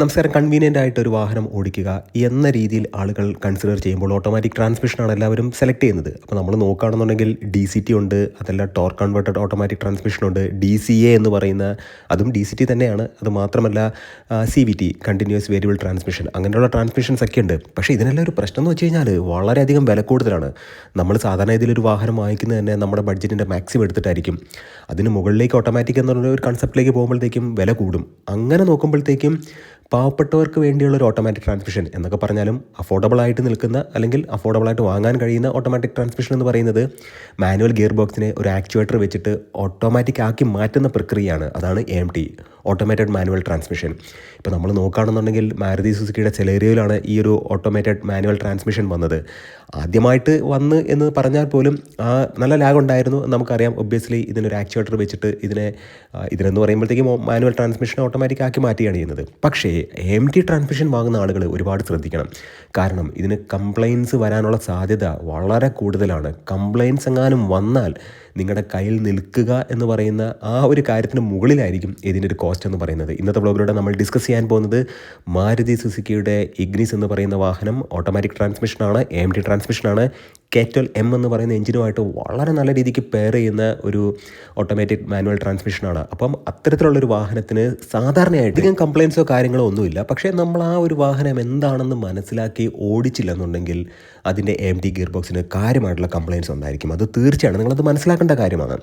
നമസ്കാരം. കൺവീനിയന്റ് ആയിട്ട് ഒരു വാഹനം ഓടിക്കുക എന്ന രീതിയിൽ ആളുകൾ കൺസിഡർ ചെയ്യുമ്പോൾ ഓട്ടോമാറ്റിക് ട്രാൻസ്മിഷനാണ് എല്ലാവരും സെലക്ട് ചെയ്യുന്നത്. അപ്പോൾ നമ്മൾ നോക്കുകയാണെന്നുണ്ടെങ്കിൽ ഡി സി ടി ഉണ്ട് അതല്ല ടോർ കൺവേർട്ടഡ് ഓട്ടോമാറ്റിക് ട്രാൻസ്മിഷൻ ഉണ്ട്. ഡി സി എ എന്ന് പറയുന്ന അതും ഡി സി ടി തന്നെയാണ്. അത് മാത്രമല്ല C V T continuous variable transmission അങ്ങനെയുള്ള ട്രാൻസ്മിഷൻസ് ഒക്കെ ഉണ്ട്. പക്ഷേ ഇതിനെല്ലാം ഒരു പ്രശ്നം എന്ന് വെച്ച് കഴിഞ്ഞാൽ വളരെയധികം വില കൂടുതലാണ്. നമ്മൾ സാധാരണ ഇതിലൊരു വാഹനം വാങ്ങിക്കുന്നത് തന്നെ നമ്മുടെ ബഡ്ജറ്റിന്റെ മാക്സിമം എടുത്തിട്ടായിരിക്കും. അതിന് മുകളിലേക്ക് ഓട്ടോമാറ്റിക് എന്നുള്ള ഒരു കൺസെപ്റ്റിലേക്ക് പോകുമ്പോഴത്തേക്കും വില കൂടും. അങ്ങനെ നോക്കുമ്പോഴത്തേക്കും പാവപ്പെട്ടവർക്ക് വേണ്ടിയുള്ള ഒരു ഓട്ടോമാറ്റിക് ട്രാൻസ്മിഷൻ എന്നൊക്കെ പറഞ്ഞാലും അഫോർഡബിൾ ആയിട്ട് നിൽക്കുന്ന അല്ലെങ്കിൽ അഫോർഡബിൾ ആയിട്ട് വാങ്ങാൻ കഴിയുന്ന ഓട്ടോമാറ്റിക് ട്രാൻസ്മിഷൻ എന്ന് പറയുന്നത് മാനുവൽ ഗിയർ ബോക്സിനെ ഒരു ആക്ച്വേറ്റർ വെച്ചിട്ട് ഓട്ടോമാറ്റിക് ആക്കി മാറ്റുന്ന പ്രക്രിയയാണ്. അതാണ് M T automated manual transmission ഇപ്പോൾ നമ്മൾ നോക്കുകയാണെന്നുണ്ടെങ്കിൽ മാരുതി സുസുക്കിയുടെ ചെലേരിയയിലാണ് ഈ ഒരു ഓട്ടോമേറ്റഡ് മാനുവൽ ട്രാൻസ്മിഷൻ വന്നത്. ആദ്യമായിട്ട് വന്ന് എന്ന് പറഞ്ഞാൽ പോലും നല്ല ലാഗ് ഉണ്ടായിരുന്നു നമുക്കറിയാം. ഒബ്വിയസ്ലി ഇതിനൊരു ആക്ച്വേറ്റർ വെച്ചിട്ട് ഇതിനെ ഇതിനെന്ന് പറയുമ്പോഴത്തേക്കും മാനുവൽ ട്രാൻസ്മിഷൻ ഓട്ടോമാറ്റിക് ആക്കി മാറ്റുകയാണ് ചെയ്യുന്നത്. പക്ഷേ എം ടി ട്രാൻസ്മിഷൻ വാങ്ങുന്ന ആളുകൾ ഒരുപാട് ശ്രദ്ധിക്കണം. കാരണം ഇതിന് കംപ്ലയിൻസ് വരാനുള്ള സാധ്യത വളരെ കൂടുതലാണ്. കംപ്ലയിൻസ് എങ്ങാനും വന്നാൽ നിങ്ങളുടെ കയ്യിൽ നിൽക്കുക എന്ന് പറയുന്ന ആ ഒരു കാര്യത്തിന് മുകളിലായിരിക്കും ഇതിന്റെ ഒരു കോസ്റ്റ് എന്ന് പറയുന്നത്. ഇന്നത്തെ ബ്ലോഗിലൂടെ നമ്മൾ ഡിസ്കസ് ചെയ്യാൻ പോകുന്നത് മാരുതി സുസുക്കിയുടെ ഇഗ്നിസ് എന്ന് പറയുന്ന വാഹനം ഓട്ടോമാറ്റിക് ട്രാൻസ്മിഷനാണ് എം ടി ട്രാൻസ്മിഷനാണ് കേറ്റൽ എം എന്ന് പറയുന്ന എഞ്ചിനുമായിട്ട് വളരെ നല്ല രീതിക്ക് പെയർ ചെയ്യുന്ന ഒരു ഓട്ടോമാറ്റിക് മാനുവൽ ട്രാൻസ്മിഷനാണ് അപ്പം അത്തരത്തിലുള്ളൊരു വാഹനത്തിന് സാധാരണയായിട്ട് അധികം കംപ്ലയിൻസോ കാര്യങ്ങളോ ഒന്നുമില്ല. പക്ഷേ നമ്മൾ ആ ഒരു വാഹനം എന്താണെന്ന് മനസ്സിലാക്കി ഓടിച്ചില്ലെന്നുണ്ടെങ്കിൽ അതിന്റെ എം ടി ഗിയർ ബോക്സിന് കാര്യമായിട്ടുള്ള കംപ്ലയിൻസ് ഉണ്ടായിരിക്കും അത് തീർച്ചയാണ്. നിങ്ങളത് മനസ്സിലാക്കേണ്ട കാര്യമാണ്.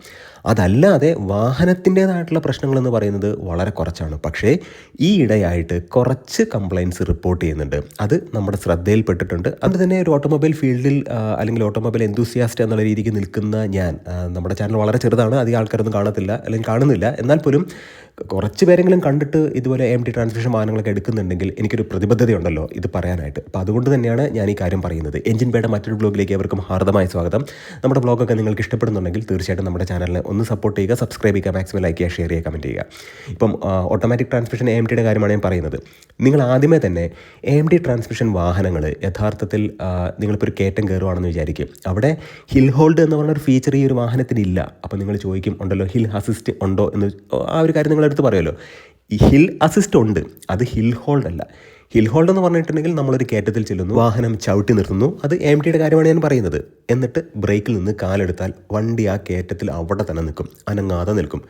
അതല്ലാതെ വാഹനത്തിന്റേതായിട്ടുള്ള പ്രശ്നങ്ങളെന്ന് പറയുന്നത് വളരെ കുറച്ചാണ്. പക്ഷേ ഈ ഇടയായിട്ട് കുറച്ച് കംപ്ലയിൻസ് റിപ്പോർട്ട് ചെയ്യുന്നുണ്ട്. അത് നമ്മുടെ ശ്രദ്ധയിൽപ്പെട്ടിട്ടുണ്ട്. അത് തന്നെ ഒരു ഓട്ടോമൊബൈൽ ഫീൽഡിൽ അല്ലെങ്കിൽ ഓട്ടോമൊബൈൽ എന്തൂസിയാസ്റ്റ് എന്നുള്ള രീതിക്ക് നിൽക്കുന്ന ഞാൻ നമ്മുടെ ചാനൽ വളരെ ചെറുതാണ്. അധികം ആൾക്കാരൊന്നും കാണത്തില്ല അല്ലെങ്കിൽ കാണുന്നില്ല. എന്നാൽ പോലും കുറച്ച് പേരെങ്കിലും കണ്ടിട്ട് ഇതുപോലെ എം ടി ട്രാൻസ്മിഷൻ വാഹനങ്ങളൊക്കെ എടുക്കുന്നുണ്ടെങ്കിൽ എനിക്കൊരു പ്രതിബദ്ധതയുണ്ടല്ലോ ഇത് പറയാനായിട്ട്. അപ്പോൾ അതുകൊണ്ട് തന്നെയാണ് ഞാൻ ഈ കാര്യം പറയുന്നത്. എഞ്ചിൻ പേടെ മറ്റൊരു ബ്ലോഗിലേക്ക് അവർക്കും ഹാർദമായ സ്വാഗതം. നമ്മുടെ ബ്ലോഗൊക്കെ നിങ്ങൾക്ക് ഇഷ്ടപ്പെടുന്നുണ്ടെങ്കിൽ തീർച്ചയായിട്ടും നമ്മുടെ ചാനലിനെ ഒന്ന് സപ്പോർട്ട് ചെയ്യുക സബ്സ്ക്രൈബ് ചെയ്യുക മാക്സിമം ലൈക്ക് ചെയ്യുക ഷെയർ ചെയ്യുക കമന്റ് ചെയ്യുക. ഇപ്പം ഓട്ടോമാറ്റിക് ട്രാൻസ്മിഷൻ എ എം ടിയുടെ കാര്യമാണ് ഞാൻ പറയുന്നത്. നിങ്ങൾ ആദ്യമേ തന്നെ എ എം ടി ട്രാൻസ്മിഷൻ വാഹനങ്ങൾ യഥാർത്ഥത്തിൽ നിങ്ങളിപ്പോൾ ഒരു കയറ്റം കയറുവാണെന്ന് വിചാരിക്കും. അവിടെ ഹിൽ ഹോൾഡ് എന്ന് പറഞ്ഞ ഒരു ഫീച്ചർ ഈ ഒരു വാഹനത്തിനില്ല അപ്പോൾ നിങ്ങൾ ചോദിക്കും ഉണ്ടല്ലോ ഹിൽ അസിസ്റ്റ് ഉണ്ടോ? എന്ന് ആ ഒരു കാര്യം നിങ്ങളെടുത്ത് പറയുമല്ലോ. ഹിൽ അസിസ്റ്റ് ഉണ്ട്. അത് ഹിൽ ഹോൾഡ് അല്ല. ഹിൽ ഹോൾഡ് എന്ന് പറഞ്ഞിട്ടുണ്ടെങ്കിൽ നമ്മളൊരു കയറ്റത്തിൽ ചെല്ലുന്നു വാഹനം ചവിട്ടി നിർത്തുന്നു. അത് എം ടിയുടെ കാര്യമാണ് ഞാൻ പറയുന്നത്. എന്നിട്ട് ബ്രേക്കിൽ നിന്ന് കാലെടുത്താൽ വണ്ടി ആ കയറ്റത്തിൽ അവിടെ തന്നെ നിൽക്കും അനങ്ങാതെ നിൽക്കും.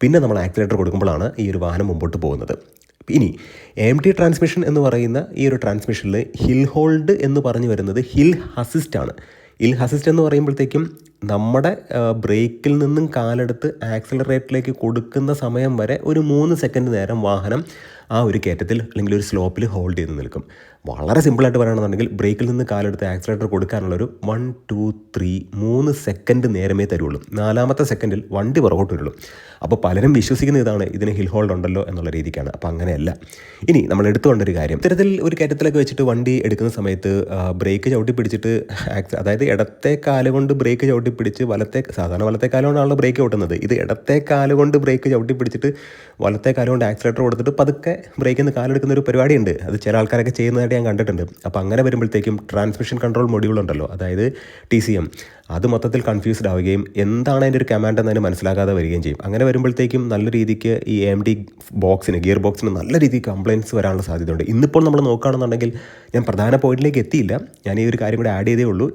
പിന്നെ നമ്മൾ ആക്സിലേറ്റർ കൊടുക്കുമ്പോഴാണ് ഈ ഒരു വാഹനം മുമ്പോട്ട് പോകുന്നത്. ഇനി എം ടി ട്രാൻസ്മിഷൻ എന്ന് പറയുന്ന ഈ ഒരു ട്രാൻസ്മിഷനിൽ ഹിൽ ഹോൾഡ് എന്ന് പറഞ്ഞു വരുന്നത് ഹിൽ അസിസ്റ്റ് ആണ് ഹിൽ ഹസിസ്റ്റ് എന്ന് പറയുമ്പോഴത്തേക്കും നമ്മുടെ ബ്രേക്കിൽ നിന്നും കാലെടുത്ത് ആക്സിലറേറ്ററിലേക്ക് കൊടുക്കുന്ന സമയം വരെ ഒരു മൂന്ന് സെക്കൻഡ് നേരം വാഹനം ആ ഒരു കയറ്റത്തിൽ അല്ലെങ്കിൽ ഒരു സ്ലോപ്പിൽ ഹോൾഡ് ചെയ്ത് നിൽക്കും. വളരെ സിമ്പിളായിട്ട് പറയുകയാണെന്നുണ്ടെങ്കിൽ ബ്രേക്കിൽ നിന്ന് കാലെടുത്ത് ആക്സിലേറ്റർ കൊടുക്കാനുള്ളൊരു വൺ ടു ത്രീ മൂന്ന് സെക്കൻഡ് നേരമേ തരുള്ളൂ. നാലാമത്തെ സെക്കൻഡിൽ വണ്ടി പുറകോട്ട് വരുള്ളൂ. അപ്പോൾ പലരും വിശ്വസിക്കുന്ന ഇതാണ് ഇതിന് ഹിൽ ഹോൾഡ് ഉണ്ടല്ലോ എന്നുള്ള രീതിക്കാണ്. അപ്പോൾ അങ്ങനെയല്ല. ഇനി നമ്മൾ എടുത്തുകൊണ്ടൊരു കാര്യം. ഇത്തരത്തിൽ ഒരു കയറ്റത്തിലൊക്കെ വെച്ചിട്ട് വണ്ടി എടുക്കുന്ന സമയത്ത് ബ്രേക്ക് ചവിട്ടി പിടിച്ചിട്ട് അതായത് ഇടത്തെ കാലുകൊണ്ട് ബ്രേക്ക് ചവിട്ടി പിടിച്ച് വലത്തെ സാധാരണ വലത്തെ കാലം കൊണ്ടാണല്ലോ ബ്രേക്ക് ഓട്ടുന്നത്. ഇത് ഇടത്തെ കാലുകൊണ്ട് ബ്രേക്ക് ചവിട്ടി പിടിച്ചിട്ട് വലത്തെ കാലുകൊണ്ട് ആക്സിലേറ്റർ കൊടുത്തിട്ട് പതുക്കെ ബ്രേക്കിൽ നിന്ന് കാലെടുക്കുന്ന ഒരു പരിപാടിയുണ്ട്. അത് ചില ആൾക്കാരൊക്കെ ചെയ്യുന്നതായിട്ട് ഞാൻ കണ്ടിട്ടുണ്ട്. അപ്പോൾ അങ്ങനെ വരുമ്പോഴത്തേക്കും ട്രാൻസ്മിഷൻ കൺട്രോൾ മൊഡ്യൂൾ ഉണ്ടല്ലോ. അതായത് ടി സി എം അത് മൊത്തത്തിൽ കൺഫ്യൂസ്ഡ് ആവുകയും എന്താണ് അതിന്റെ ഒരു കമാൻഡ് എന്നതിന് മനസ്സിലാക്കാതെ വരികയും ചെയ്യും. അങ്ങനെ വരുമ്പോഴത്തേക്കും നല്ല രീതിക്ക് ഈ എം ഡി ബോക്സിന് ഗിയർ ബോക്സിന് നല്ല രീതിക്ക് കംപ്ലയിൻസ് വരാനുള്ള സാധ്യതയുണ്ട്. ഇന്നിപ്പോൾ നമ്മൾ നോക്കുകയാണെന്നുണ്ടെങ്കിൽ ഞാൻ പ്രധാന പോയിന്റിലേക്ക് എത്തിയില്ല. ഞാൻ ഈ ഒരു കാര്യം കൂടെ ആഡ് ചെയ്തേ ഉള്ളൂ.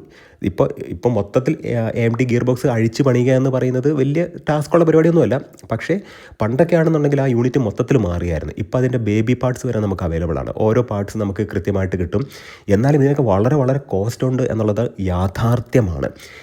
ഇപ്പോൾ ഇപ്പോൾ മൊത്തത്തിൽ എം ഡി ഗിയർ ബോക്സ് അഴിച്ച് പണിയുക എന്ന് പറയുന്നത് വലിയ ടാസ്ക്കുള്ള പരിപാടിയൊന്നുമല്ല. പക്ഷേ പണ്ടൊക്കെ ആണെന്നുണ്ടെങ്കിൽ ആ യൂണിറ്റ് മൊത്തത്തിൽ മാറിയായിരുന്നു. ഇപ്പോൾ അതിന്റെ ബേബി പാർട്സ് വരെ നമുക്ക് അവൈലബിൾ ആണ്. ഓരോ പാർട്സ് നമുക്ക് കൃത്യമായിട്ട് കിട്ടും. എന്നാലും ഇതിനൊക്കെ വളരെ വളരെ കോസ്റ്റ് ഉണ്ട് എന്നുള്ളത് യാഥാർത്ഥ്യമാണ്.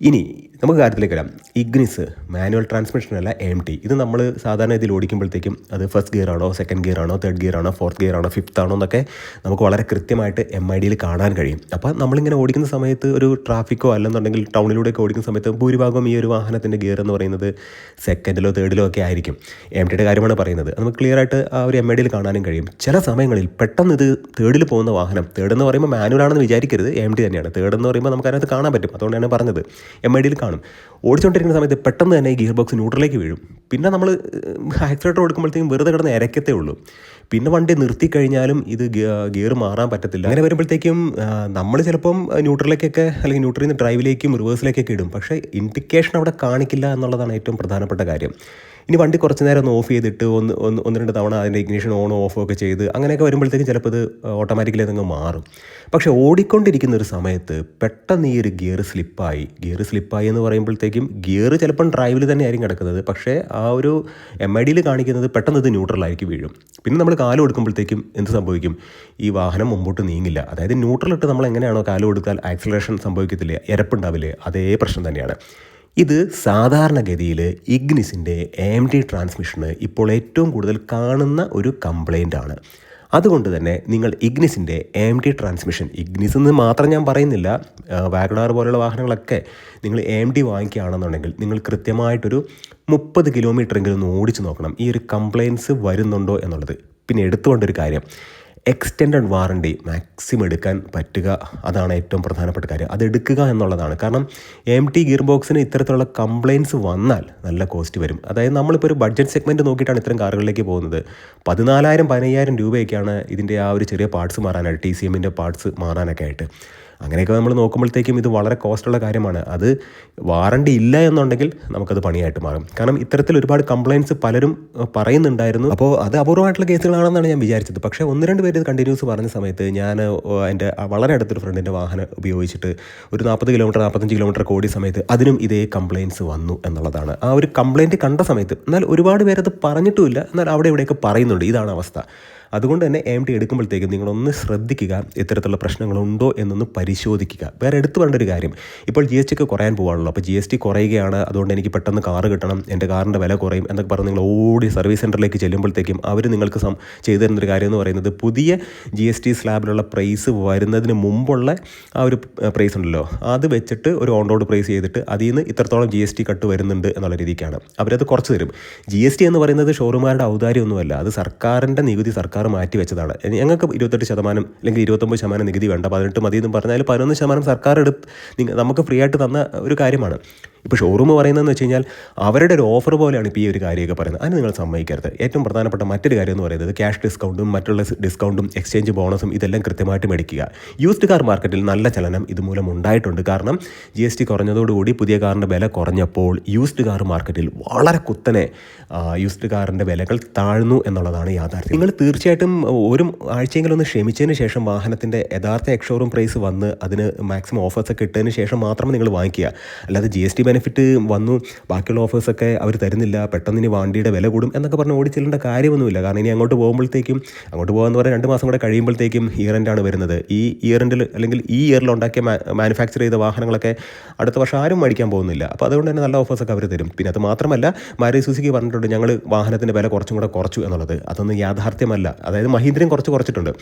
ഇനി നമുക്ക് കാര്യത്തിലേക്ക് വരാം. ഇഗ്നിസ് മാനുവൽ ട്രാൻസ്മിഷൻ അല്ല എം ടി ഇത് നമ്മൾ സാധാരണ ഇതിൽ ഓടിക്കുമ്പോഴത്തേക്കും അത് ഫസ്റ്റ് ഗിയർ ആണോ സെക്കൻഡ് ഗിയർ ആണോ തേർഡ് ഗിയർ ആണോ ഫോർത്ത് ഗിയർ ആണോ ഫിഫ്ത്ത് ആണോ എന്നൊക്കെ നമുക്ക് വളരെ കൃത്യമായിട്ട് എം ഐ ഡിയിൽ കാണാൻ കഴിയും. അപ്പോൾ നമ്മളിങ്ങനെ ഓടിക്കുന്ന സമയത്ത് ഒരു ട്രാഫിക്കോ അല്ലെന്നുണ്ടെങ്കിൽ ടൗണിലൂടെയൊക്കെ ഓടിക്കുന്ന സമയത്ത് ഭൂരിഭാഗം ഈ ഒരു വാഹനത്തിന്റെ ഗിയർ എന്ന് പറയുന്നത് സെക്കൻഡിലോ തേർഡിലോ ഒക്കെ ആയിരിക്കും. എം ടിയുടെ കാര്യമാണ് പറയുന്നത്. നമുക്ക് ക്ലിയർ ആയിട്ട് ആ ഒരു എം ഐ ഡിയിൽ കാണാനും കഴിയും. ചില സമയങ്ങളിൽ പെട്ടെന്ന് ഇത് തേർഡിൽ പോകുന്ന വാഹനം തേർഡ് എന്ന് പറയുമ്പോൾ മാനുവൽ ആണെന്ന് വിചാരിക്കരുത് എം ടി തന്നെയാണ്. തേർഡ് എന്ന് പറയുമ്പോൾ നമുക്ക് അതിനകത്ത് കാണാൻ പറ്റും. അതുകൊണ്ടാണ് പറഞ്ഞത്. എം ഐ ഡിയിൽ കാണും. ഓടിച്ചുകൊണ്ടിരിക്കുന്ന സമയത്ത് പെട്ടെന്ന് തന്നെ ഈ ഗിയർ ബോക്സ് ന്യൂട്രലിലേക്ക് വീഴും. പിന്നെ നമ്മൾ ആക്സിലേറ്റർ കൊടുക്കുമ്പോഴത്തേക്കും വെറുതെ കിടന്ന് ഇരക്കത്തേ ഉള്ളൂ. പിന്നെ വണ്ടി നിർത്തി കഴിഞ്ഞാലും ഇത് ഗിയർ മാറാൻ പറ്റത്തില്ല. അങ്ങനെ വരുമ്പോഴത്തേക്കും നമ്മൾ ചിലപ്പം ന്യൂട്രലിലേക്കൊക്കെ അല്ലെങ്കിൽ ന്യൂട്രലിൽ നിന്ന് ഡ്രൈവിലേക്കും റിവേഴ്സിലേക്കൊക്കെ ഇടും. പക്ഷേ ഇൻഡിക്കേഷൻ അവിടെ കാണിക്കില്ല എന്നുള്ളതാണ് ഏറ്റവും പ്രധാനപ്പെട്ട കാര്യം. ഇനി വണ്ടി കുറച്ച് നേരം ഒന്ന് ഓഫ് ചെയ്തിട്ട് ഒന്ന് ഒന്ന് ഒന്ന് രണ്ട് തവണ അതിന്റെ ഇഗ്നിഷൻ ഓൺ ഓഫ് ഒക്കെ ചെയ്ത് അങ്ങനെയൊക്കെ വരുമ്പോഴത്തേക്കും ചിലപ്പോൾ ഇത് ഓട്ടോമാറ്റിക്കലി അതങ്ങ് മാറും. പക്ഷേ ഓടിക്കൊണ്ടിരിക്കുന്ന ഒരു സമയത്ത് പെട്ടെന്ന് ഈ ഒരു ഗിയർ സ്ലിപ്പായി ഗിയർ സ്ലിപ്പായി എന്ന് പറയുമ്പോഴത്തേക്കും ഗിയർ ചിലപ്പം ഡ്രൈവിൽ തന്നെ ആയിരിക്കും കിടക്കുന്നത്. പക്ഷേ ആ ഒരു എം ഐ ഡിയിൽ കാണിക്കുന്നത് പെട്ടെന്ന് ഇത് ന്യൂട്രലായിരിക്കും വീഴും. പിന്നെ നമ്മൾ കാൽ കൊടുക്കുമ്പോഴത്തേക്കും എന്ത് സംഭവിക്കും? ഈ വാഹനം മുമ്പോട്ട് നീങ്ങില്ല. അതായത് ന്യൂട്രലിട്ട് നമ്മൾ എങ്ങനെയാണോ കാൽ കൊടുത്താൽ ആക്സിലറേഷൻ സംഭവിക്കത്തില്ല ഇരപ്പുണ്ടാവില്ലേ അതേ പ്രശ്നം തന്നെയാണ്. ഇത് സാധാരണഗതിയിൽ ഇഗ്നിസിന്റെ എം ടി ട്രാൻസ്മിഷന് ഇപ്പോൾ ഏറ്റവും കൂടുതൽ കാണുന്ന ഒരു കംപ്ലൈന്റ് ആണ്. അതുകൊണ്ട് തന്നെ നിങ്ങൾ ഇഗ്നിസിന്റെ എം ടി ട്രാൻസ്മിഷൻ ഇഗ്നിസ് എന്ന് മാത്രം ഞാൻ പറയുന്നില്ല വാഗണാർ പോലെയുള്ള വാഹനങ്ങളൊക്കെ നിങ്ങൾ എം ടി വാങ്ങിക്കുകയാണെന്നുണ്ടെങ്കിൽ നിങ്ങൾ കൃത്യമായിട്ടൊരു മുപ്പത് കിലോമീറ്ററെങ്കിലും ഒന്ന് ഓടിച്ചു നോക്കണം. ഈ ഒരു കംപ്ലയിൻസ് വരുന്നുണ്ടോ എന്നുള്ളത്. പിന്നെ എടുത്തുകൊണ്ടൊരു കാര്യം എക്സ്റ്റെൻഡഡ് വാറണ്ടി മാക്സിമം എടുക്കാൻ പറ്റുക അതാണ് ഏറ്റവും പ്രധാനപ്പെട്ട കാര്യം. അത് എടുക്കുക എന്നുള്ളതാണ്. കാരണം എം ടി ഗിയർ ബോക്സിന് ഇത്തരത്തിലുള്ള കംപ്ലയിൻസ് വന്നാൽ നല്ല കോസ്റ്റ് വരും. അതായത് നമ്മളിപ്പോൾ ഒരു ബഡ്ജറ്റ് സെഗ്മെന്റ് നോക്കിയിട്ടാണ് ഇത്തരം കാറുകളിലേക്ക് പോകുന്നത്. പതിനാലായിരം പതിനയ്യായിരം രൂപയൊക്കെയാണ് ഇതിന്റെ ആ ഒരു ചെറിയ പാർട്സ് മാറാനായിട്ട് ടി സി എമ്മിന്റെ പാർട്സ് മാറാനൊക്കെ ആയിട്ട്. അങ്ങനെയൊക്കെ നമ്മൾ നോക്കുമ്പോഴത്തേക്കും ഇത് വളരെ കോസ്റ്റുള്ള കാര്യമാണ്. അത് വാറണ്ടി ഇല്ല എന്നുണ്ടെങ്കിൽ നമുക്കത് പണിയായിട്ട് മാറും. കാരണം ഇത്തരത്തിൽ ഒരുപാട് കംപ്ലയിൻസ് പലരും പറയുന്നുണ്ടായിരുന്നു. അപ്പോൾ അത് അപൂർവമായിട്ടുള്ള കേസുകളാണെന്നാണ് ഞാൻ വിചാരിച്ചത്. പക്ഷേ ഒന്ന് രണ്ട് പേര് ഇത് കണ്ടിന്യൂസ് പറഞ്ഞ സമയത്ത് ഞാൻ എന്റെ വളരെ അടുത്തൊരു ഫ്രണ്ടിന്റെ വാഹനം ഉപയോഗിച്ചിട്ട് ഒരു നാൽപ്പത് കിലോമീറ്റർ നാൽപ്പത്തഞ്ച് കിലോമീറ്റർ ഓടിയ സമയത്ത് അതിനും ഇതേ കംപ്ലയിൻസ് വന്നു എന്നുള്ളതാണ്. ആ ഒരു കംപ്ലയിന്റ് കണ്ട സമയത്ത് എന്നാൽ ഒരുപാട് പേരത് പറഞ്ഞിട്ടുമില്ല. എന്നാൽ അവിടെ ഇവിടെയൊക്കെ പറയുന്നുണ്ട്. ഇതാണ് അവസ്ഥ. അതുകൊണ്ട് തന്നെ എം ടി എടുക്കുമ്പോഴത്തേക്കും നിങ്ങളൊന്ന് ശ്രദ്ധിക്കുക. ഇത്തരത്തിലുള്ള പ്രശ്നങ്ങളുണ്ടോ എന്നൊന്ന് പരിശോധിക്കുക. വേറെ എടുത്തു പറയേണ്ട ഒരു കാര്യം. ഇപ്പോൾ ജി എസ് ടി ഒക്കെ കുറയാൻ പോകാണല്ലോ അപ്പോൾ ജി എസ് ടി കുറയുകയാണ്. അതുകൊണ്ട് എനിക്ക് പെട്ടെന്ന് കാറ് കിട്ടണം. എന്റെ കാറിന്റെ വില കുറയും എന്നൊക്കെ പറഞ്ഞ് നിങ്ങൾ ഓടി സർവീസ് സെന്ററിലേക്ക് ചെല്ലുമ്പോഴത്തേക്കും അവർ നിങ്ങൾക്ക് സം ചെയ്തു തരുന്നൊരു കാര്യം എന്ന് പറയുന്നത് പുതിയ ജി എസ് ടി സ്ലാബിലുള്ള പ്രൈസ് വരുന്നതിന് മുമ്പുള്ള ആ ഒരു പ്രൈസ് ഉണ്ടല്ലോ. അത് വെച്ചിട്ട് ഒരു ഓൺ റോഡ് പ്രൈസ് ചെയ്തിട്ട് അതിൽ നിന്ന് ഇത്രത്തോളം ജി എസ് ടി കട്ട് വരുന്നുണ്ട് എന്നുള്ള രീതിക്കാണ്. അവരത് കുറച്ച് തരും. ജി എസ് ടി എന്ന് പറയുന്നത് ഷോറൂമുകാരുടെ ഔദാര്യമൊന്നുമല്ല. അത് സർക്കാരിന്റെ നികുതി സർക്കാർ മാറ്റി വെച്ചതാണ്. ഞങ്ങൾക്ക് ഇരുപത്തെട്ട് ശതമാനം അല്ലെങ്കിൽ ഇരുപത്തൊമ്പത് ശതമാനം നികുതി വേണ്ട. പതിനെട്ട് മതി എന്ന് പറഞ്ഞാൽ പതിനൊന്ന് ശതമാനം സർക്കാർ എടുത്ത് നമുക്ക് ഫ്രീ ആയിട്ട് തന്ന ഒരു കാര്യമാണ്. ഇപ്പോൾ ഷോറൂം പറയുന്നതെന്ന് വെച്ച് കഴിഞ്ഞാൽ അവരുടെ ഒരു ഓഫർ പോലെയാണ് ഇപ്പോൾ ഈ ഒരു കാര്യമൊക്കെ പറയുന്നത്. അതിന് നിങ്ങൾ സമ്മതിക്കരുത്. ഏറ്റവും പ്രധാനപ്പെട്ട മറ്റൊരു കാര്യം എന്ന് പറയുന്നത് ക്യാഷ് ഡിസ്കൗണ്ടും മറ്റുള്ള ഡിസ്കൗണ്ടും എക്സ്ചേഞ്ച് ബോണസും ഇതെല്ലാം കൃത്യമായിട്ട് മേടിക്കുക. യൂസ്ഡ് കാർ മാർക്കറ്റിൽ നല്ല ചലനം ഇതുമൂലം ഉണ്ടായിട്ടുണ്ട്. കാരണം ജി എസ് ടി കുറഞ്ഞതോടുകൂടി പുതിയ കാറിന്റെ വില കുറഞ്ഞപ്പോൾ യൂസ്ഡ് കാർ മാർക്കറ്റിൽ വളരെ കുത്തനെ യൂസ്ഡ് കാറിന്റെ വിലകൾ താഴ്ന്നു എന്നുള്ളതാണ് യാഥാർത്ഥ്യം. നിങ്ങൾ തീർച്ചയായിട്ടും ഒരു ആഴ്ചയെങ്കിലും ഒന്ന് ക്ഷമിച്ചതിന് ശേഷം വാഹനത്തിന്റെ യഥാർത്ഥ എക്സ്ഷോറൂം പ്രൈസ് വന്ന് അതിന് മാക്സിമം ഓഫേഴ്സൊക്കെ ഇട്ടതിന് ശേഷം മാത്രമേ നിങ്ങൾ വാങ്ങിക്കുക. അല്ലാതെ ജി എസ് ടി ബെനിഫിറ്റ് വന്നു. ബാക്കിയുള്ള ഓഫേഴ്സൊക്കെ അവർ തരുന്നില്ല. പെട്ടെന്ന് ഇനി വണ്ടിയുടെ വില കൂടും എന്നൊക്കെ പറഞ്ഞ് ഓടിച്ചെല്ലേണ്ട കാര്യമൊന്നുമില്ല. കാരണം ഇനി അങ്ങോട്ട് പോകുമ്പോഴത്തേക്കും അങ്ങോട്ട് പോകാമെന്ന് പറഞ്ഞാൽ രണ്ട് മാസം കൂടെ കഴിയുമ്പോഴത്തേക്കും ഇയർ എൻഡാണ് വരുന്നത്. ഈ ഇയർ എൻഡിൽ അല്ലെങ്കിൽ ഈ ഇയറിൽ ഉണ്ടാക്കിയ മാനുഫാക്ചർ ചെയ്ത വാഹനങ്ങളൊക്കെ അടുത്ത വർഷം ആരും മേടിക്കാൻ പോകുന്നില്ല. അപ്പോൾ അതുകൊണ്ട് തന്നെ നല്ല ഓഫേഴ്സൊക്കെ അവർ തരും. പിന്നെ അത് മാത്രമല്ല മാരി സുസിക്ക് പറഞ്ഞിട്ടുണ്ട് ഞങ്ങൾ വാഹനത്തിന്റെ വില കുറച്ചും കൂടെ കുറച്ചു എന്നുള്ളത്. അതൊന്നും യാഥാർത്ഥ്യമല്ല. അതായത് മഹീന്ദ്രയും കുറച്ച് കുറച്ചിട്ടുണ്ട്.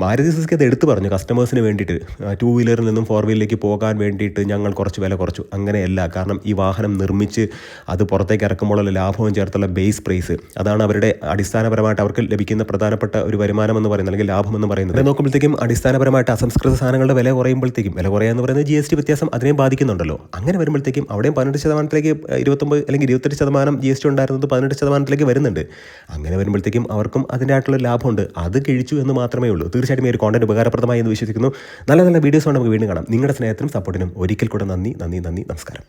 മാരുതി സുസുക്കി അത് എടുത്തു പറഞ്ഞു കസ്റ്റമേഴ്സിന് വേണ്ടിയിട്ട്. ടു വീലറിൽ നിന്നും ഫോർ വീലിലേക്ക് പോകാൻ വേണ്ടിയിട്ട് ഞങ്ങൾ കുറച്ച് വില കുറച്ചു. അങ്ങനെയല്ല കാരണം ഈ വാഹനം നിർമ്മിച്ച് അത് പുറത്തേക്ക് ഇറക്കുമ്പോഴുള്ള ലാഭവും ചേർത്തുള്ള ബേസ് പ്രൈസ് അതാണ് അവരുടെ അടിസ്ഥാനപരമായിട്ട് അവർക്ക് ലഭിക്കുന്ന പ്രധാനപ്പെട്ട ഒരു വരുമാനം എന്ന് പറയുന്നത് അല്ലെങ്കിൽ ലാഭം എന്ന് പറയുന്നത്. നോക്കുമ്പോഴത്തേക്കും അടിസ്ഥാനപരമായിട്ട് അസംസ്കൃത സാധനങ്ങളുടെ വില കുറയുമ്പോഴത്തേക്കും വില കുറയുക എന്ന് പറയുന്നത് ജി എസ് ടി വ്യത്യാസം അതിനെ ബാധിക്കുന്നുണ്ടല്ലോ. അങ്ങനെ വരുമ്പോഴത്തേക്കും അവിടെയും പതിനെട്ട് ശതമാനത്തിലേക്ക് ഇരുപത്തൊമ്പത് അല്ലെങ്കിൽ ഇരുപത്തെട്ട് ശതമാനം ജി എസ് ടി ഉണ്ടായിരുന്നത് പതിനെട്ട് ശതമാനത്തിലേക്ക് വരുന്നുണ്ട്. അങ്ങനെ വരുമ്പോഴത്തേക്കും അവർക്കും അതിന്റെതായിട്ടുള്ള ലാഭമുണ്ട്. അത് കഴിച്ചു എന്ന് മാത്രമേ ഉള്ളൂ. തീർച്ചയായിട്ടും ഈ ഒരു കോണ്ടന്റ് ഉപകാരപ്രദമായി എന്ന് വിശ്വസിക്കുന്നു. നല്ല നല്ല വീഡിയോസ് നമുക്ക് വീണ്ടും കാണാം. നിങ്ങളുടെ സ്നേഹത്തിനും സപ്പോർട്ടിനും ഒരിക്കൽ കൂടെ നന്ദി നന്ദി നന്ദി. നമസ്കാരം.